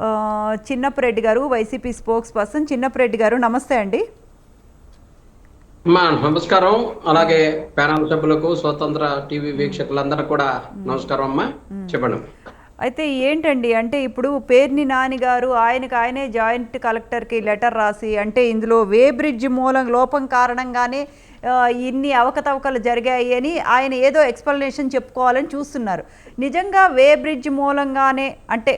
ఆ, చిన్నప్పరెడ్డి గారు YCP spokes person Chinnappa Reddy గారు నమస్తే అండి. అమ్మా నమస్కారం. అలాగే ప్యానల్ సభ్యులకు స్వతంత్ర టీవీ వీక్షకులందరూ కూడా నమస్కారం అమ్మా. చెప్పండి. అయితే ఏంటండి అంటే ఇప్పుడు పేర్ని నాని గారు ఆయనకు ఆయనే జాయింట్ కలెక్టర్కి లెటర్ రాసి అంటే ఇందులో వే బ్రిడ్జ్ మూలం లోపం కారణంగానే ఇన్ని అవకతవకలు జరిగాయి అని ఆయన ఏదో ఎక్స్ప్లెనేషన్ చెప్పుకోవాలని చూస్తున్నారు. నిజంగా వే బ్రిడ్జ్ మూలంగానే అంటే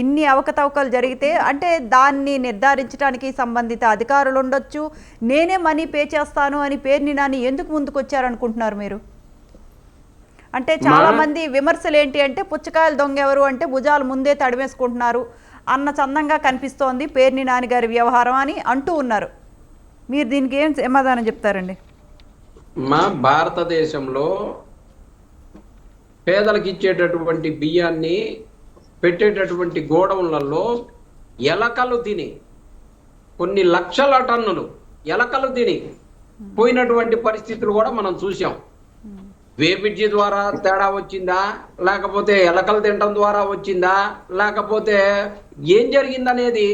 ఇన్ని అవకతవకలు జరిగితే అంటే దాన్ని నిర్ధారించడానికి సంబంధిత అధికారులు ఉండొచ్చు. నేనే మనీ పే చేస్తాను అని పేర్ని నాని ఎందుకు ముందుకు వచ్చారనుకుంటున్నారు మీరు? అంటే చాలా మంది విమర్శలు ఏంటి అంటే పుచ్చకాయలు దొంగ ఎవరు అంటే భుజాలు ముందే తడిమేసుకుంటున్నారు అన్న చందంగా కనిపిస్తోంది పేర్ని నాన్నగారి వ్యవహారం అని అంటూ ఉన్నారు. మీరు దీనికి ఏం సమాధానం చెప్తారండి? మా భారతదేశంలో పేదలకు ఇచ్చేటటువంటి బియ్యాన్ని పెట్టేటటువంటి గోడౌన్లలో ఎలకలు తిని కొన్ని లక్షల టన్నులు ఎలకలు తిని పోయినటువంటి పరిస్థితులు కూడా మనం చూసాం వేపిడ్జి ద్వారా తేడా వచ్చిందా? లేకపోతే ఎలకలు తినడం ద్వారా వచ్చిందా? లేకపోతే ఏం జరిగిందనేది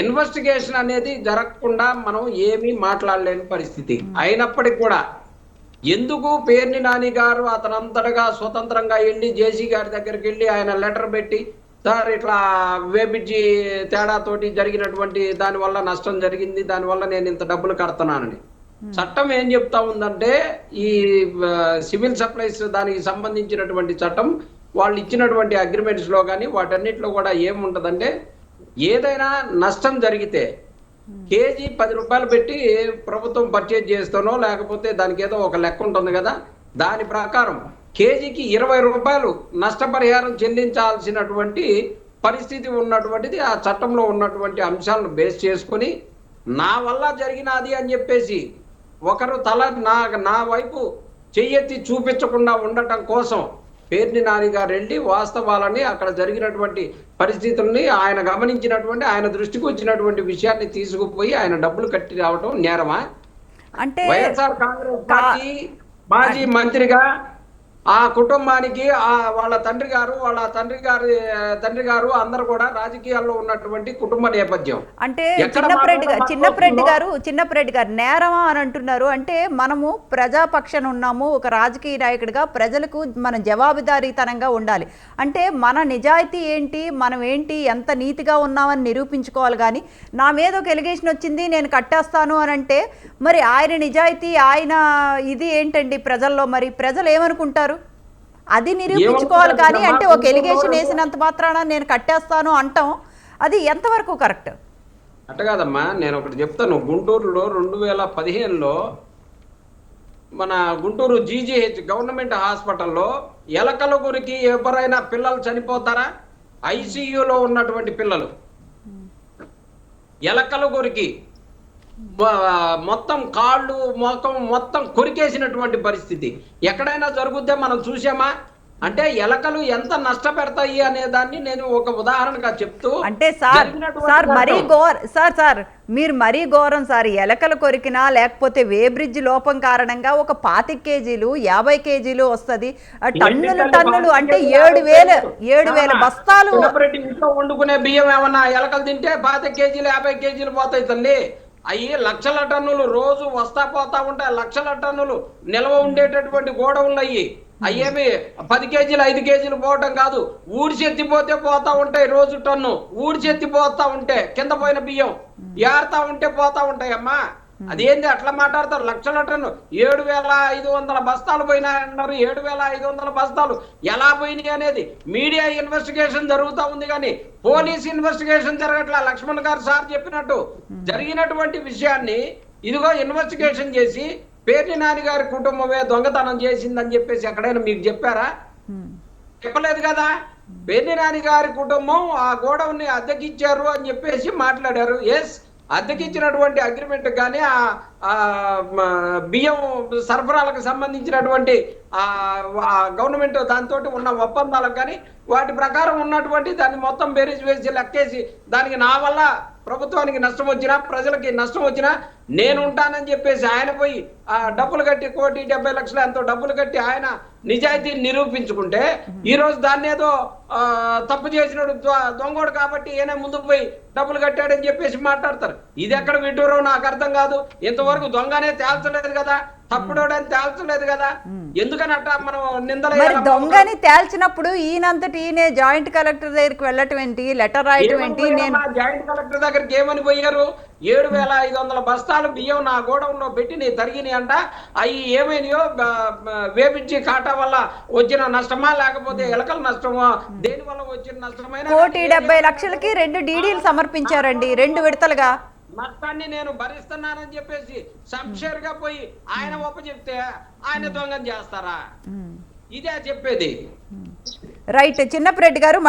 ఇన్వెస్టిగేషన్ అనేది జరగకుండా మనం ఏమీ మాట్లాడలేని పరిస్థితి. అయినప్పటికీ కూడా ఎందుకు పేర్ని నాని గారు అతనంతటగా స్వతంత్రంగా వెళ్ళి జేసీ గారి దగ్గరికి వెళ్ళి ఆయన లెటర్ పెట్టి సార్ ఇట్లా వేపిడ్జి తేడాతోటి జరిగినటువంటి దాని వల్ల నష్టం జరిగింది దానివల్ల నేను ఇంత డబ్బులు కడుతున్నానని. చట్టం ఏం చెప్తా ఉందంటే ఈ సివిల్ సప్లైస్ దానికి సంబంధించినటువంటి చట్టం వాళ్ళు ఇచ్చినటువంటి అగ్రిమెంట్స్లో కానీ వాటన్నిటిలో కూడా ఏముంటదంటే ఏదైనా నష్టం జరిగితే కేజీ పది రూపాయలు పెట్టి ప్రభుత్వం పర్చేజ్ చేస్తానో లేకపోతే దానికి ఏదో ఒక లెక్క ఉంటుంది కదా దాని ప్రకారం కేజీకి ఇరవై రూపాయలు నష్టపరిహారం చెల్లించాల్సినటువంటి పరిస్థితి ఉన్నటువంటిది ఆ చట్టంలో ఉన్నటువంటి అంశాలను బేస్ చేసుకొని నా వల్ల జరిగినది అని చెప్పేసి ఒకరు తల నా నా వైపు చెయ్యెత్తి చూపించకుండా ఉండటం కోసం పేర్ని నాని గారు వెళ్ళి వాస్తవాలని అక్కడ జరిగినటువంటి పరిస్థితుల్ని ఆయన గమనించినటువంటి ఆయన దృష్టికి వచ్చినటువంటి విషయాన్ని తీసుకుపోయి ఆయన డబ్బులు కట్టి రావటం నేరమా? అంటే వైఎస్ఆర్ కాంగ్రెస్ పార్టీ మాజీ మంత్రిగా ఆ కుటుంబానికి ఆ వాళ్ళ తండ్రి గారు వాళ్ళ తండ్రి గారి తండ్రి గారు అందరు కూడా రాజకీయాల్లో ఉన్నటువంటి కుటుంబ నేపథ్యం. అంటే ఎక్కడ చిన్నప్పరెడ్డి గారు మాట్లాడుతుందో- గారు చిన్నప్పరెడ్డి గారు నేరమా అని అంటున్నారు. అంటే మనము ప్రజాపక్షాన ఉన్నాము ఒక రాజకీయ నాయకుడిగా ప్రజలకు మన జవాబుదారీతనంగా ఉండాలి. అంటే మన నిజాయితీ ఏంటి మనం ఏంటి ఎంత నీతిగా ఉన్నామని నిరూపించుకోవాలి కానీ నా మీద ఒక ఎలిగేషన్ వచ్చింది నేను కట్టేస్తాను అని అంటే మరి ఆయన నిజాయితీ ఆయన ఇది ఏంటండి ప్రజల్లో? మరి ప్రజలు ఏమనుకుంటారు? అది నిరూపించుకోవాలి కానీ అంటే ఒక ఎలిగేషన్ వేసినంత మాత్రాన నేను కట్టేస్తాను అంటాం. అది ఎంతవరకు కరెక్ట్? అట్ట కాదమ్మా నేను ఒకటి చెప్తాను. గుంటూరులో రెండు వేల పదిహేనులో మన గుంటూరు జీజీహెచ్ గవర్నమెంట్ హాస్పిటల్లో ఎలకల గురికి ఎవరైనా పిల్లలు చనిపోతారా? ఐసీయూలో ఉన్నటువంటి పిల్లలు. ఎలకల గురికి మొత్తం కాళ్ళు మొఖం మొత్తం కొరికేసినటువంటి పరిస్థితి. ఎక్కడైనా జరుగుద్దే మనం చూసామా? అంటే ఎలకలు ఎంత నష్టపెడతాయి అనే దాన్ని నేను ఒక ఉదాహరణగా చెప్తూ అంటే సార్ సార్ మరీ. ఘోర్ సార్ సార్ మీరు మరీ ఘోరం సార్. ఎలకలు కొరికినా లేకపోతే వే బ్రిడ్జ్ లోపం కారణంగా ఒక పాతిక కేజీలు యాభై కేజీలు వస్తుంది. టన్నులు టన్నులు అంటే ఏడు వేల. ఏడు వేల బస్తాలు. ఇంట్లో వండుకునే బియ్యం ఏమన్నా ఎలకలు తింటే పాతిక కేజీలు యాభై కేజీలు పోతాయి తల్లి. అయ్యి లక్షల టన్నులు రోజు వస్తా పోతా ఉంటాయి లక్షల టన్నులు నిల్వ ఉండేటటువంటి గోడౌన్లు అయ్యి అయ్యేమి పది కేజీలు ఐదు కేజీలు పోవటం కాదు. ఊడిచెత్తిపోతే పోతా ఉంటాయి రోజు టన్ను. ఊడిచెత్తిపోతా ఉంటే కింద పోయిన బియ్యం. ఏరుతా ఉంటే పోతా ఉంటాయి అమ్మా అదేంది అట్లా మాట్లాడతారు? లక్షల టన్ను ఏడు వేల ఐదు వందల బస్తాలు పోయినాయి అన్నారు ఏడు వేల ఐదు వందల బస్తాలు ఎలా పోయినాయి అనేది మీడియా ఇన్వెస్టిగేషన్ జరుగుతా ఉంది కానీ పోలీస్ ఇన్వెస్టిగేషన్ జరగట్లా? లక్ష్మణ్ గారు సార్ చెప్పినట్టు జరిగినటువంటి విషయాన్ని ఇదిగో ఇన్వెస్టిగేషన్ చేసి పేర్ని నాని గారి కుటుంబమే దొంగతనం చేసిందని చెప్పేసి ఎక్కడైనా మీకు చెప్పారా? హ్మ్. చెప్పలేదు కదా? పేర్ని నాని గారి కుటుంబం ఆ గోడౌన్ని అద్దెకిచ్చారు అని చెప్పేసి మాట్లాడారు. ఎస్ అద్దెకిచ్చినటువంటి అగ్రిమెంట్ కానీ ఆ బియ్యం సరఫరాలకు సంబంధించినటువంటి ఆ గవర్నమెంట్ దాంతో ఉన్న ఒప్పందాలకు కానీ వాటి ప్రకారం ఉన్నటువంటి దాన్ని మొత్తం బేరీజ్ వేసి లెక్కేసి దానికి నా వల్ల ప్రభుత్వానికి నష్టం వచ్చినా ప్రజలకి నష్టం వచ్చినా నేను ఉంటానని చెప్పేసి ఆయన పోయి ఆ డబ్బులు కట్టి కోటి డెబ్బై లక్షలు ఎంతో డబ్బులు కట్టి ఆయన నిజాయితీని నిరూపించుకుంటే ఈ రోజు దాన్ని ఏదో తప్పు చేసినాడు దొ- దొంగోడు కాబట్టి ఈయన ముందుకు పోయి డబ్బులు కట్టాడని చెప్పేసి మాట్లాడతారు. ఇది ఎక్కడ విడ్డూరో నాకు అర్థం కాదు. ఇంతవరకు దొంగనే తేల్చలేదు కదా తప్పుడోడని తేల్చలేదు కదా. ఎందుకని అట్ట మనం నిందలు? దొంగని తేల్చినప్పుడు ఈయనంతటి ఈయనే జాయింట్ కలెక్టర్ దగ్గరికి వెళ్ళటం ఏంటి? లెటర్ రాయటం ఏంటి? నేను జాయింట్ కలెక్టర్ దగ్గరికి ఏమని పోయారు? ఏడు వేల ఐదు వందల బస్తాలు బియ్యం నా గోడౌన్లో పెట్టి నీ తరిగినాయి అంట. అవి ఏమైనాయో వేపించి కాటా వల్ల వచ్చిన నష్టమా లేకపోతే ఎలకల నష్టమా? దేని వల్ల వచ్చిన నష్టమైనా? కోటి డెబ్బై లక్షలకి రెండు డీడీలు సమర్పించారండి. రెండు విడతలుగా. నష్టాన్ని నేను భరిస్తున్నానని చెప్పేసి సంక్షేర్గా పోయి ఆయన ఒప్ప చెప్తే ఆయన దొంగని చేస్తారా? ఇదే చెప్పేది. రైట్ చిన్నప్పరెడ్డి గారు